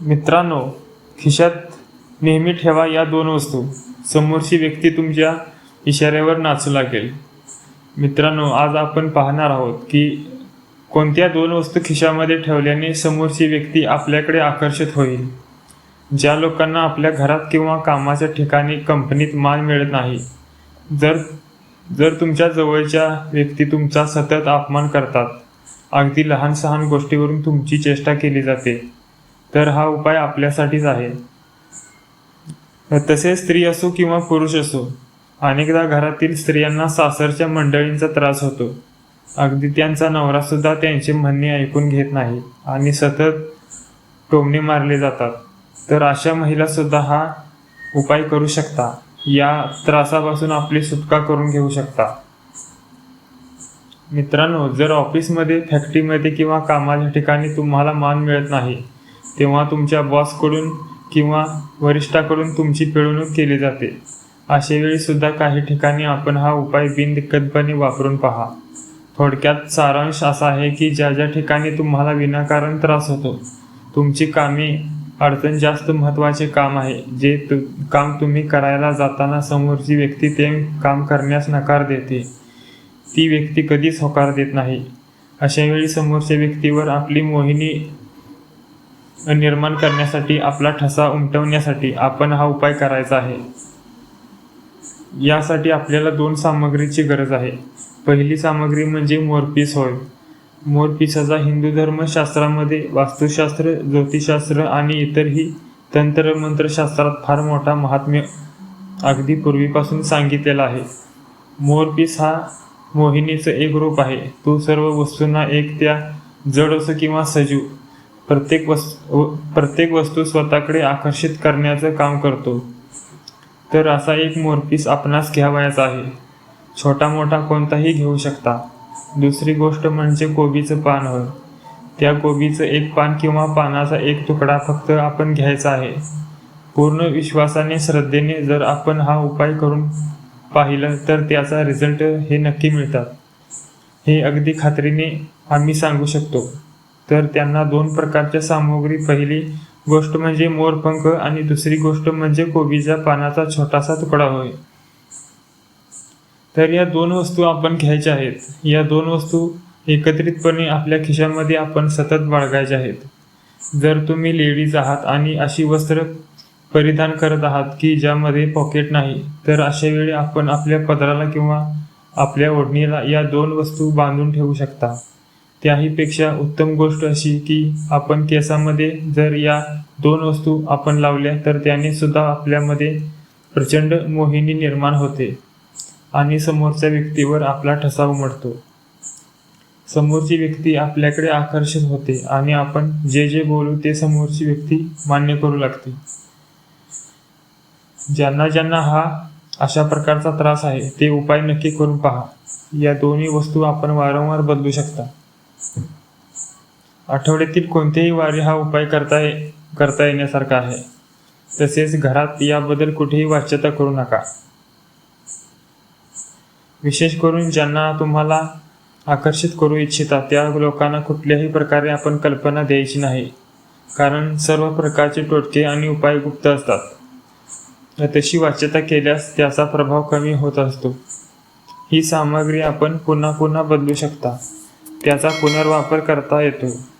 मित्रांनो खिशात नेहमी ठेवा या दोन वस्तू. समोरची व्यक्ती तुमच्या इशाऱ्यावर नाचू लागेल. मित्रांनो आज आपण पाहणार आहोत की कोणत्या दोन वस्तू खिशामध्ये ठेवल्याने समोरची व्यक्ती आपल्याकडे आकर्षित होईल. ज्या लोकांना आपल्या घरात किंवा कामाच्या ठिकाणी कंपनीत मान मिळत नाही जर जर तुमच्या जवळच्या व्यक्ती तुमचा सतत अपमान करतात. अगदी लहान सहान गोष्टीवरून तुमची चेष्टा केली जाते. तर हा उपाय आपल्यासाठीच आहे. तसेच स्त्री असो किंवा पुरुष असो अनेकदा घरातील स्त्रियांना सासरच्या मंडळींचा त्रास होतो. अगदी त्यांचा नवरा सुद्धा त्यांचे म्हणणे ऐकून घेत नाही आणि सतत टोमणे मारले जातात. तर अशा महिला सुद्धा हा उपाय करू शकता. या त्रासापासून आपली सुटका करून घेऊ शकता. मित्रांनो जर ऑफिसमध्ये फॅक्टरीमध्ये किंवा कामाच्या ठिकाणी तुम्हाला मान मिळत नाही तेव्हा तुमच्या बॉसकडून किंवा वरिष्ठाकडून तुमची पिळवणूक केली जाते. अशा वेळी सुद्धा काही ठिकाणी आपण हा उपाय बिनदिक्कतपणे वापरून पहा. थोडक्यात सारांश असा आहे की ज्या ज्या ठिकाणी तुम्हाला विनाकारण त्रास होतो तुमची कामे अडचण जास्त महत्त्वाचे काम आहे. जे तु काम तुम्ही करायला जाताना समोरची व्यक्ती ते काम करण्यास नकार देते. ती व्यक्ती कधीच होकार देत नाही. अशा वेळी समोरच्या व्यक्तीवर आपली मोहिनी निर्माण करण्यासाठी आपला ठसा उमटवण्यासाठी आपण हा उपाय करायचा आहे. यासाठी आपल्याला दोन सामग्रीची गरज आहे. पहिली सामग्री म्हणजे मोरपीस होय. मोरपिसाचा हिंदू धर्मशास्त्रामध्ये वास्तुशास्त्र ज्योतिषशास्त्र आणि इतरही तंत्र मंत्रशास्त्रात फार मोठा महात्म्य अगदी पूर्वीपासून सांगितलेला आहे. मोरपीस हा मोहिनीचं एक रूप आहे. तो सर्व वस्तूंना एक त्या जड असो किंवा सजीव प्रत्येक वस्तू प्रत्येक वस्तू स्वतःकडे आकर्षित करण्याचं काम करतो. तर असा एक मोरपीस आपणास घ्यावयाचा आहे. छोटा मोठा कोणताही घेऊ शकता. दुसरी गोष्ट म्हणजे कोबीचं पान होय त्या कोबीचं एक पान किंवा पानाचा एक तुकडा फक्त आपण घ्यायचा आहे. पूर्ण विश्वासाने श्रद्धेने जर आपण हा उपाय करून पाहिलं तर त्याचा रिझल्ट हे नक्की मिळतात. हे अगदी खात्रीने आम्ही सांगू शकतो. तर त्यांना दोन प्रकारच्या सामुग्री. पहिली गोष्ट म्हणजे मोरपंख आणि दुसरी गोष्ट म्हणजे कोबीच्या पानाचा छोटासा तुकडा होय. तर या दोन वस्तू आपण घ्यायच्या आहेत. या दोन वस्तू एकत्रितपणे आपल्या खिशामध्ये आपण सतत बाळगायच्या आहेत. जर तुम्ही लेडीज आहात आणि अशी वस्त्र परिधान करत आहात की ज्यामध्ये पॉकेट नाही तर अशा वेळी आपण आपल्या पदराला किंवा आपल्या ओढणीला या दोन वस्तू बांधून ठेवू शकता. त्याहीपेक्षा उत्तम गोष्ट अशी की आपण केसामध्ये जर या दोन वस्तू आपण लावल्या तर त्याने सुद्धा आपल्यामध्ये प्रचंड मोहिनी निर्माण होते आणि समोरच्या व्यक्तीवर आपला ठसा उमटतो. समोरची व्यक्ती आपल्याकडे आकर्षित होते आणि आपण जे जे बोलू ते समोरची व्यक्ती मान्य करू लागते. ज्यांना ज्यांना हा अशा प्रकारचा त्रास आहे ते उपाय नक्की करून पहा. या दोन्ही वस्तू आपण वारंवार बदलू शकता. आठवड्यातील कोणत्याही वारी हा उपाय करता ये करता येण्यासारखा आहे. तसेच घरात याबद्दल कुठेही वाच्यता करू नका. विशेष करून ज्यांना तुम्हाला आकर्षित करू इच्छिता त्या लोकांना कुठल्याही प्रकारे आपण कल्पना द्यायची नाही. कारण सर्व प्रकारचे टोटके आणि उपाय गुप्त असतात. तशी वाच्यता केल्यास त्याचा प्रभाव कमी होत असतो. ही सामग्री आपण पुन्हा पुन्हा बदलू शकता. त्याचा पुनर्वापर करता येतो.